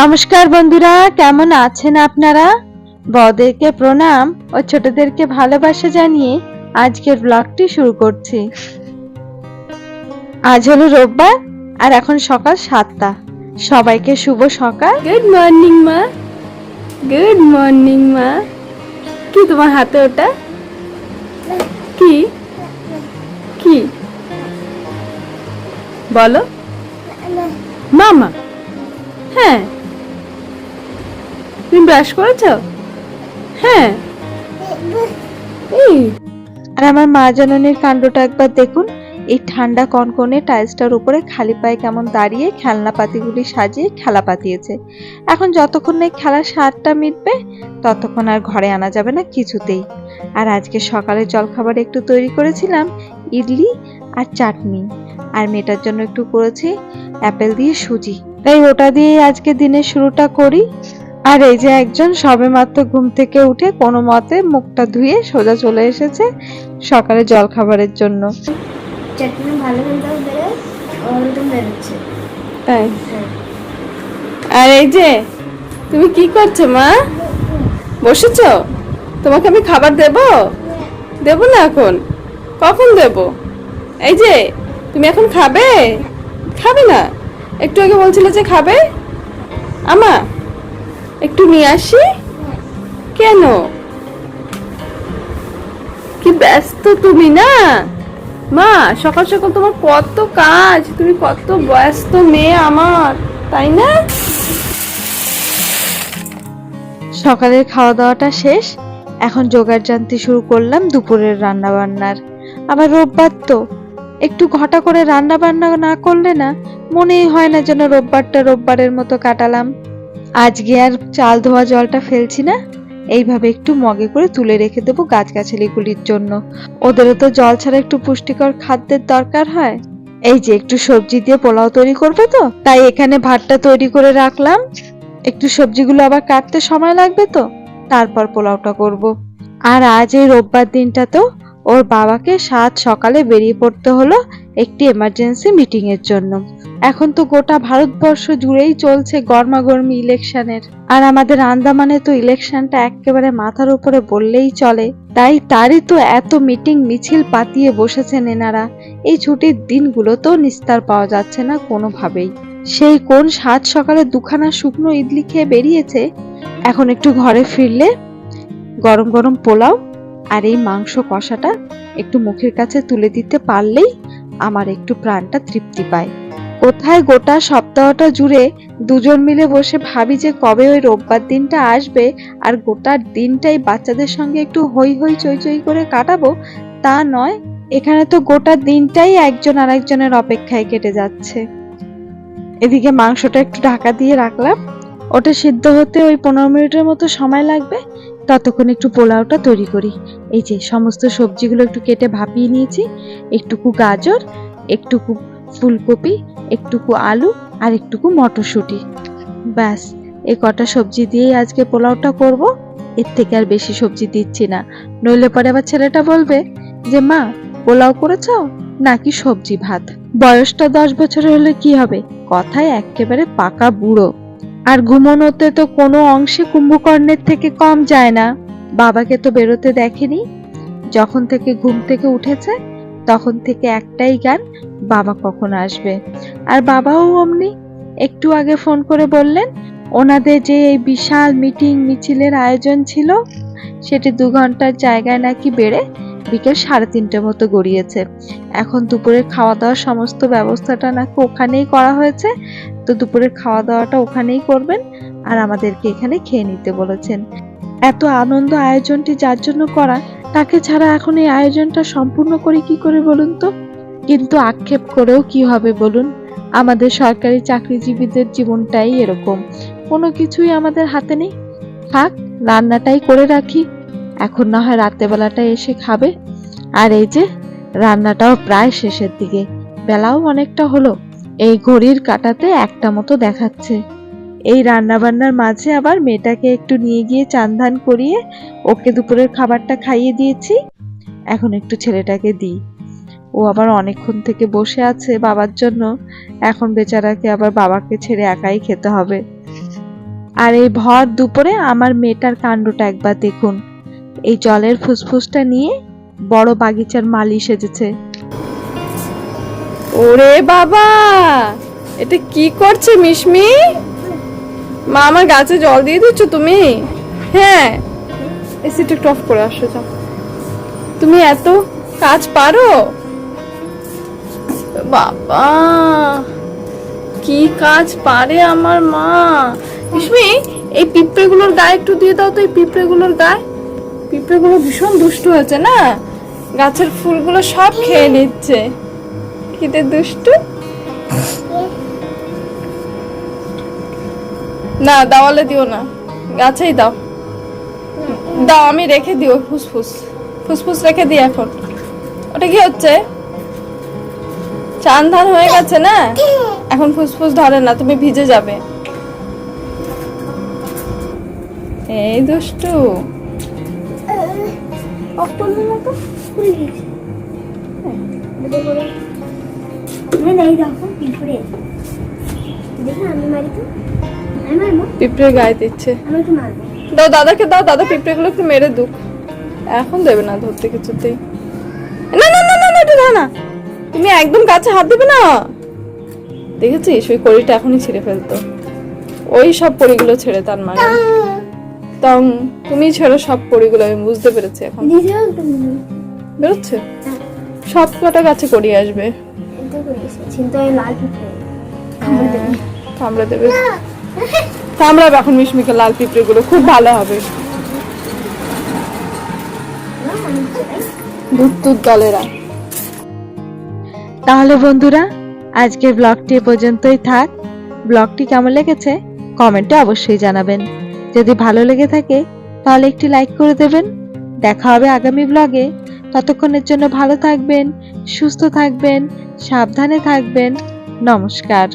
নমস্কার বন্ধুরা, কেমন আছেন আপনারা? বড়দেরকে প্রণাম ও ছোটদেরকে ভালোবাসা জানিয়ে আজকের ব্লগটি শুরু করছি। আজ হলো রোববার আর এখন সকাল সাতটা। সবাইকে শুভ সকাল। গুড মর্নিং মা। গুড মর্নিং মা। কি তোমার হাতে ওটা? কি? কি? বলো। মামা। হ্যাঁ। তুমি ব্রাশ করেছ? হ্যাঁ। আর আমার মা জননীর কাণ্ডটা একবার দেখুন। এই ঠান্ডা কনকনে টাইলসটার উপরে খালি পায়ে কেমন দাঁড়িয়ে খেলনা পাতিগুলি সাজিয়ে খেলা পাতিয়েছে। এখন যতক্ষণ না খেলার স্বাদটা মিটবে, ততক্ষণ আর ঘরে আনা যাবে না কিছুতেই। আর আজকে সকালে জলখাবার একটু তৈরি করেছিলাম, ইডলি আর চাটনি। আর মেটার জন্য একটু করেছি অ্যাপেল দিয়ে সুজি। তাই ওটা দিয়ে আজকে দিনের শুরুটা করি। আর এই যে একজন সবেমাত্র ঘুম থেকে উঠে কোনো মতে মুখটা ধুয়ে সোজা চলে এসেছে সকালে জন্য। বেরোয় ওরকম বেরোচ্ছে তাই? আর এই যে তুমি কি করছ মা? বসেছো? তোমাকে আমি খাবার দেব? দেব না এখন। কখন দেব? এই যে তুমি এখন খাবে? খাবে না? একটু আগে বলছিলে যে খাবে? আমা একটু নিয়ে আসি? কেন? কি ব্যস্ত তুমি না? মা, সকাল সকাল তোমার কত কাজ, তুমি কত ব্যস্ত মেয়ে আমার, তাই না? সকালের খাওয়া দাওয়াটা শেষ, এখন জোগাড় জানতে শুরু করলাম দুপুরের রান্না বান্নার আবার রোববার তো, একটু ঘটা করে রান্না বান্না না করলে না, মনেই হয় না যেন রোববারটা রোববারের মতো কাটালাম। আজকে আর চাল ধোয়া জলটা ফেলছি না। এইভাবে একটু মগে করে তুলে রেখে দেবো গাছগাছালিগুলির জন্য। ওদেরও তো জল ছাড়া একটু পুষ্টিকর খাদ্যের দরকার হয়। এই যে একটু সবজি দিয়ে পোলাও তৈরি করবে তো, তাই এখানে ভাতটা তৈরি করে রাখলাম। একটু সবজিগুলো আবার কাটতে সময় লাগবে তো, তারপর পোলাওটা করব। আর আজ এই রোববার দিনটা তো, ওর বাবাকে সাত সকালে বেরিয়ে পড়তে হলো একটি এমার্জেন্সি মিটিং এর জন্য। এখন তো গোটা ভারতবর্ষ জুড়েই চলছে গরমাগরমি ইলেকশনের। আর আমাদের আন্দামানে তো ইলেকশনটা একেবারে মাথার উপরে বললেই চলে। তাই তারই তো এত মিটিং মিছিল পাতিয়ে বসেছেন এনারা। এই ছুটির দিনগুলোতেও নিস্তার পাওয়া যাচ্ছে না কোনোভাবেই। সেই কোন সাত সকালে দুখানা শুকনো ইডলি খেয়ে বেরিয়েছে? এখন একটু ঘরে ফিরলে? গরম গরম পোলাও আর এই মাংস কষাটা একটু মুখের কাছে তুলে দিতে পারলেই আমার একটু প্রাণটা তৃপ্তি পায়। কোথায় গোটা সপ্তাহটা জুড়ে দুজন মিলে বসে ভাবি যে কবে ওই রোববার দিনটা আসবে আর গোটা দিনটাই বাচ্চাদের সঙ্গে একটু হই হই চই চই করে কাটাবো, তা নয়, এখানে তো গোটা দিনটাই একজন আরেকজনের অপেক্ষায় কেটে যাচ্ছে। এদিকে মাংসটা একটু ঢাকা দিয়ে রাখলাম, ওটা সিদ্ধ হতে ওই পনেরো মিনিটের মতো সময় লাগবে, ততক্ষণ একটু পোলাওটা তৈরি করি। এই যে, সমস্ত সবজিগুলো একটু কেটে ভাপিয়ে নিয়েছি, একটুকু গাজর, একটুকু ফুলকপি, একটুকু আলু আর একটুকু মটরশুঁটি। ব্যাস এই কটা সবজি দিয়েই আজকে পোলাওটা করব। এর থেকে আর বেশি সবজি দিচ্ছি না। নইলে পরে আবার ছেলেটা বলবে যে, মা, পোলাও করেছ নাকি সবজি ভাত? বয়সটা দশ বছরের হলে কি হবে? কথায় একেবারে পাকা বুড়ো। আর ঘুমোনোতে তো কোনো অংশে কুম্ভকর্ণের থেকে কম যায় না। বাবাকে তো বেরোতে দেখেনি। যখন থেকে ঘুম থেকে উঠেছে তখন থেকে একটাই গান, বাবা কখন আসবে। আর বাবাও অমনি একটু আগে ফোন করে বললেন, ওনাদের যে এই বিশাল মিটিং মিছিলের আয়োজন ছিল, সেটি দু ঘণ্টার জায়গায় নাকি বেড়ে বিকেল সাড়ে তিনটে মতো গড়িয়েছে। এখন দুপুরের খাওয়া দাওয়ার সমস্ত ব্যবস্থাটা নাকি ওখানেই করা হয়েছে, তো দুপুরের খাওয়া দাওয়াটা ওখানেই করবেন আর আমাদেরকে এখানে খেয়ে নিতে বলেছেন। এত আনন্দ আয়োজনটি যার জন্য করা তাকে ছাড়া এখন এই আয়োজনটা সম্পূর্ণ করে কি করে বলুন তো? কিন্তু আক্ষেপ করেও কি হবে বলুন? আমাদের সরকারি চাকরিজীবীদের জীবনটাই এরকম। কোনো কিছুই আমাদের হাতে নেই। থাক, রান্নাটাই করে রাখি। এখন না হয় রাত্রেবেলাটা এসে খাবে। আর এই যে, রান্নাটাও প্রায় শেষের দিকে। বেলাও অনেকটা হলো। এই ঘড়ির কাটাতে একটা মতো দেখাচ্ছে। এই রান্না বান্নার মাঝে আবার মেয়েটাকে একটু নিয়ে গিয়ে চান ধান করিয়ে ওকে দুপুরের খাবারটা খাইয়ে দিয়েছি। এখন একটু ছেলেটাকে দিই। ও আবার অনেকক্ষণ থেকে বসে আছে বাবার জন্য। এখন বেচারাকে আবার বাবাকে ছেড়ে একাই খেতে হবে। আর এই ভর দুপুরে আমার মেয়েটার কাণ্ডটা একবার দেখুন। এই জলের ফুসফুসটা নিয়ে বড় বাগিচার মালি সেজেছে। ওরে বাবা! এটা কি করছে মিশমি মা আমার গাছে জল দিয়ে দিচ্ছ তুমি? হ্যাঁ। এসিটা একটু অফ করে আসো যাও। তুমি এত কাজ পারো? বাবা কি কাজ পারে আমার মা? মিশমি এই পিঁপড়েগুলোর গায়ে একটু দিয়ে দাও তো এই পিঁপড়েগুলোর গায়ে। পিঁপড়েগুলো ভীষণ দুষ্ট হয়েছে না? গাছের ফুলগুলো সব খেয়ে নিচ্ছে। খিদে দুষ্টু? না, দাওয়ালে দিও না। গাছেই দাও। দাও, আমি রেখে দিও ফুসফুস। ফুসফুস রেখে দিই এখন। ওটা কি হচ্ছে? চান ধান হয়ে গেছে না? এখন ফুসফুস ধরে না, তুমি ভিজে যাবে। এই দুষ্টু। তুমি নেই দেখো পিঁপড়ে গায়ে দিচ্ছে। দাও দাদাকে দাও দাদা পিঁপড়েগুলো একটু মেরে দুক। এখন দেবে না ধরতে কিছুতেই। না না না না না এটা না তুমি একদম গাছে হাত দেবে না। দেখেছিস? ওই কড়িটা এখনই ছিঁড়ে ফেলতো। ওই সব পরিগুলো ছেড়ে তার মানে। তং তুমি ছেড়ো সব পরিগুলো আমি বুঝতে পেরেছি এখন। বেরোচ্ছে? সব কটা গাছে করি আসবে। লাল কামড়ে দেবে। এখন মিশমিকে লাল পিঁপড়েগুলো, খুব ভালো হবে। তাহলে বন্ধুরা, আজকের ব্লগটি পর্যন্তই থাক। ব্লগটি কেমন লেগেছে, কমেন্টে অবশ্যই জানাবেন। যদি ভালো লেগে থাকে, তাহলে একটি লাইক করে দেবেন। দেখা হবে আগামী ব্লগে। ততক্ষণের জন্য ভালো থাকবেন, সুস্থ থাকবেন, সাবধানে থাকবেন। নমস্কার।